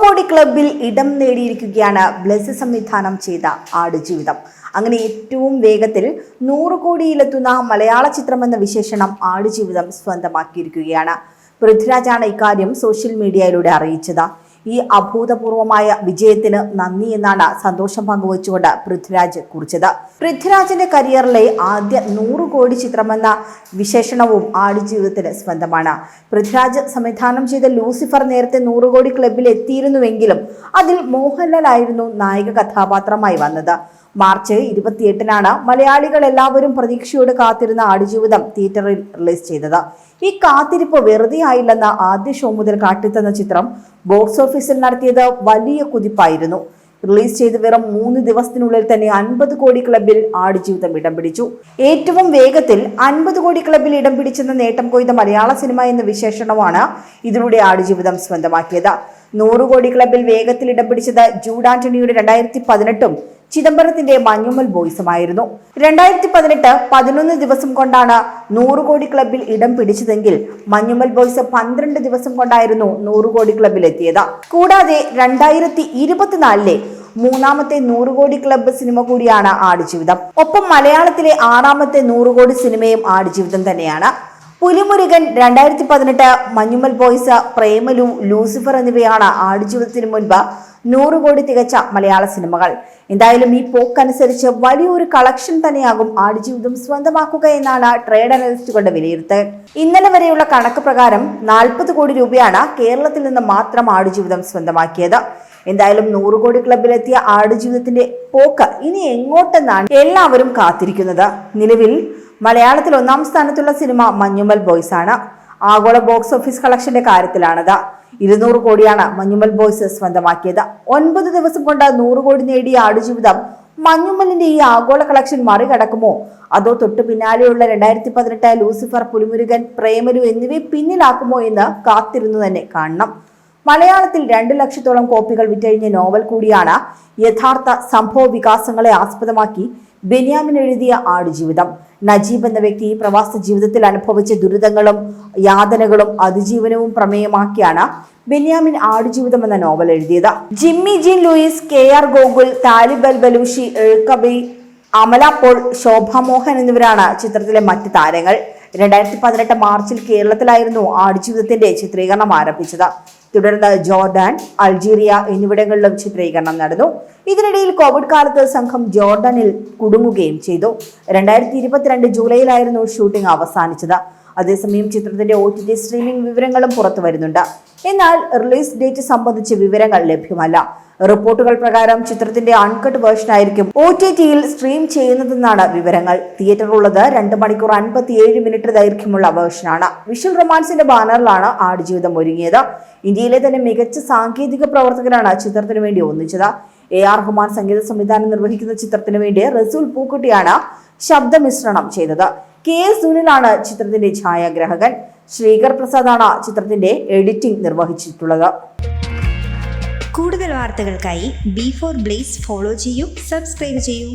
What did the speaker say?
കോടി ക്ലബിൽ ഇടം നേടിയിരിക്കുകയാണ് ബ്ലസ് സംവിധാനം ചെയ്ത ആടുജീവിതം. അങ്ങനെ ഏറ്റവും വേഗത്തിൽ നൂറ് കോടിയിലെത്തുന്ന മലയാള ചിത്രം എന്ന വിശേഷണം ആടുജീവിതം സ്വന്തമാക്കിയിരിക്കുകയാണ്. പൃഥ്വിരാജാണ് ഇക്കാര്യം സോഷ്യൽ മീഡിയയിലൂടെ അറിയിച്ചത്. ഈ അഭൂതപൂർവമായ വിജയത്തിന് നന്ദി എന്നാണ് സന്തോഷം പങ്കുവച്ചുകൊണ്ട് പൃഥ്വിരാജ് കുറിച്ചത്. പൃഥ്വിരാജിന്റെ കരിയറിലെ ആദ്യ നൂറ് കോടി ചിത്രമെന്ന വിശേഷണവും ആടുജീവിതത്തിന് സ്വന്തമാണ്. പൃഥ്വിരാജ് സംവിധാനം ചെയ്ത ലൂസിഫർ നേരത്തെ നൂറ് കോടി ക്ലബിൽ എത്തിയിരുന്നുവെങ്കിലും അതിൽ മോഹൻലാൽ ആയിരുന്നു നായക കഥാപാത്രമായി വന്നത്. മാർച്ച് ഇരുപത്തിയെട്ടിനാണ് മലയാളികൾ എല്ലാവരും പ്രതീക്ഷയോട് കാത്തിരുന്ന ആടുജീവിതം തിയേറ്ററിൽ റിലീസ് ചെയ്തത്. ഈ കാത്തിരിപ്പ് വെറുതെ ആയില്ലെന്ന് ആദ്യ ഷോ മുതൽ കാട്ടിത്തന്ന ചിത്രം ബോക്സ് ഓഫീസിൽ നടത്തിയത് വലിയ കുതിപ്പായിരുന്നു. റിലീസ് ചെയ്ത് വെറും മൂന്ന് ദിവസത്തിനുള്ളിൽ തന്നെ അൻപത് കോടി ക്ലബിൽ ആടുജീവിതം ഇടം പിടിച്ചു. ഏറ്റവും വേഗത്തിൽ അൻപത് കോടി ക്ലബിൽ ഇടം പിടിച്ചെന്ന നേട്ടം കൊയ്ത മലയാള സിനിമ എന്ന വിശേഷണമാണ് ഇതിലൂടെ ആടുജീവിതം സ്വന്തമാക്കിയത്. നൂറ് കോടി ക്ലബിൽ വേഗത്തിൽ ഇടം പിടിച്ചത് ജൂഡ് ആന്റണിയുടെ രണ്ടായിരത്തി പതിനെട്ടും ചിദംബരത്തിന്റെ മഞ്ഞുമൽ ബോയ്സുമായിരുന്നു. രണ്ടായിരത്തി പതിനെട്ട് പതിനൊന്ന് ദിവസം കൊണ്ടാണ് നൂറ് കോടി ക്ലബിൽ ഇടം പിടിച്ചതെങ്കിൽ മഞ്ഞുമൽ ബോയ്സ് പന്ത്രണ്ട് ദിവസം കൊണ്ടായിരുന്നു നൂറ് കോടി ക്ലബിൽ എത്തിയത്. കൂടാതെ രണ്ടായിരത്തി ഇരുപത്തിനാലിലെ മൂന്നാമത്തെ നൂറ് കോടി ക്ലബ്ബ് സിനിമ കൂടിയാണ് ആടുജീവിതം. ഒപ്പം മലയാളത്തിലെ ആറാമത്തെ നൂറ് കോടി സിനിമയും ആടുജീവിതം തന്നെയാണ്. പുലിമുരുകൻ രണ്ടായിരത്തി പതിനെട്ട് മഞ്ഞുമൽ ബോയ്സ് പ്രേമലു ലൂസിഫർ എന്നിവയാണ് ആടുജീവിതത്തിന് മുൻപ് നൂറ് കോടി തികച്ച മലയാള സിനിമകൾ. എന്തായാലും ഈ പോക്കനുസരിച്ച് വലിയൊരു കളക്ഷൻ തന്നെയാകും ആടുജീവിതം സ്വന്തമാക്കുക എന്നാണ് ട്രേഡ് അനലിസ്റ്റുകളുടെ വിലയിരുത്തൽ. ഇന്നലെ വരെയുള്ള കണക്ക് പ്രകാരം നാൽപ്പത് കോടി രൂപയാണ് കേരളത്തിൽ നിന്ന് മാത്രം ആടുജീവിതം സ്വന്തമാക്കിയത്. എന്തായാലും നൂറ് കോടി ക്ലബിലെത്തിയ ആടുജീവിതത്തിന്റെ പോക്ക് ഇനി എങ്ങോട്ടെന്നാണ് എല്ലാവരും കാത്തിരിക്കുന്നത്. നിലവിൽ മലയാളത്തിൽ ഒന്നാം സ്ഥാനത്തുള്ള സിനിമ മഞ്ഞുമൽ ബോയ്സ് ആണ്. ആഗോള ബോക്സ് ഓഫീസ് കളക്ഷന്റെ കാര്യത്തിലാണത്. ഇരുന്നൂറ് കോടിയാണ് മഞ്ഞുമൽ ബോയ്സ് സ്വന്തമാക്കിയത്. ഒൻപത് ദിവസം കൊണ്ട് നൂറ് കോടി നേടിയ ആടുജീവിതം മഞ്ഞുമലിന്റെ ഈ ആഗോള കളക്ഷൻ മറികടക്കുമോ? അതോ തൊട്ടു പിന്നാലെയുള്ള രണ്ടായിരത്തി പതിനെട്ട് ലൂസിഫർ പുലിമുരുകൻ പ്രേമലു എന്നിവയെ പിന്നിലാക്കുമോ എന്ന് കാത്തിരുന്നു തന്നെ കാണണം. മലയാളത്തിൽ രണ്ട് ലക്ഷത്തോളം കോപ്പികൾ വിറ്റഴിഞ്ഞ നോവൽ കൂടിയാണ് യഥാർത്ഥ സംഭവ വികാസങ്ങളെ ആസ്പദമാക്കി ബെന്യാമിൻ എഴുതിയ ആടുജീവിതം. നജീബ് എന്ന വ്യക്തി പ്രവാസ ജീവിതത്തിൽ അനുഭവിച്ച ദുരിതങ്ങളും യാതനകളും അതിജീവനവും പ്രമേയമാക്കിയാണ് ബെന്യാമിൻ ആടുജീവിതം എന്ന നോവൽ എഴുതിയത്. Jimmy Jean Louis K R Gokul Talib al Balushi എഴുക്കബി Amala Paul Shobha Mohan എന്നിവരാണ് ചിത്രത്തിലെ മറ്റ് താരങ്ങൾ. രണ്ടായിരത്തി പതിനെട്ട് മാർച്ചിൽ കേരളത്തിലായിരുന്നു ആടുജീവിതത്തിന്റെ ചിത്രീകരണം ആരംഭിച്ചത്. തുടർന്ന് ജോർഡാൻ അൾജീരിയ എന്നിവിടങ്ങളിലും ചിത്രീകരണം നടന്നു. ഇതിനിടയിൽ കോവിഡ് കാലത്ത് സംഘം ജോർഡാനിൽ കുടുങ്ങുകയും ചെയ്തു. രണ്ടായിരത്തി ഇരുപത്തിരണ്ട് ജൂലൈയിലായിരുന്നു ഷൂട്ടിംഗ് അവസാനിച്ചത്. അതേസമയം ചിത്രത്തിന്റെ ഒ ടി ടി സ്ട്രീമിംഗ് വിവരങ്ങളും പുറത്തു വരുന്നുണ്ട്. എന്നാൽ റിലീസ് ഡേറ്റ് സംബന്ധിച്ച് വിവരങ്ങൾ ലഭ്യമല്ല. റിപ്പോർട്ടുകൾ പ്രകാരം ചിത്രത്തിന്റെ അൺകട്ട് വേർഷൻ ആയിരിക്കും ഒ ടി ടിയിൽ സ്ട്രീം ചെയ്യുന്നതെന്നാണ് വിവരങ്ങൾ. തിയേറ്റർ ഉള്ളത് രണ്ട് മണിക്കൂർ അൻപത്തിയേഴ് മിനിറ്റ് ദൈർഘ്യമുള്ള വേർഷനാണ് വിഷ്വൽ റൊമാൻസിന്റെ ബാനറിലാണ് ആടുജീവിതം ഒരുങ്ങിയത്. ഇന്ത്യയിലെ തന്നെ മികച്ച സാങ്കേതിക പ്രവർത്തകരാണ് ചിത്രത്തിന് വേണ്ടി ഒന്നിച്ചത്. എ ആർ ഹുമാൻ സംഗീത സംവിധാനം നിർവഹിക്കുന്ന ചിത്രത്തിന് വേണ്ടി റസൂൽ പൂക്കുട്ടിയാണ് ശബ്ദമിശ്രണം ചെയ്തത്. കെ എസ് സുനിലാണ് ചിത്രത്തിന്റെ ഛായാഗ്രാഹകൻ. ശ്രീകർ പ്രസാദാണ് ചിത്രത്തിന്റെ എഡിറ്റിംഗ് നിർവഹിച്ചിട്ടുള്ളത്. കൂടുതൽ വാർത്തകൾക്കായി ബി ഫോർ ബ്ലേസ് ഫോളോ ചെയ്യൂ സബ്സ്ക്രൈബ് ചെയ്യൂ.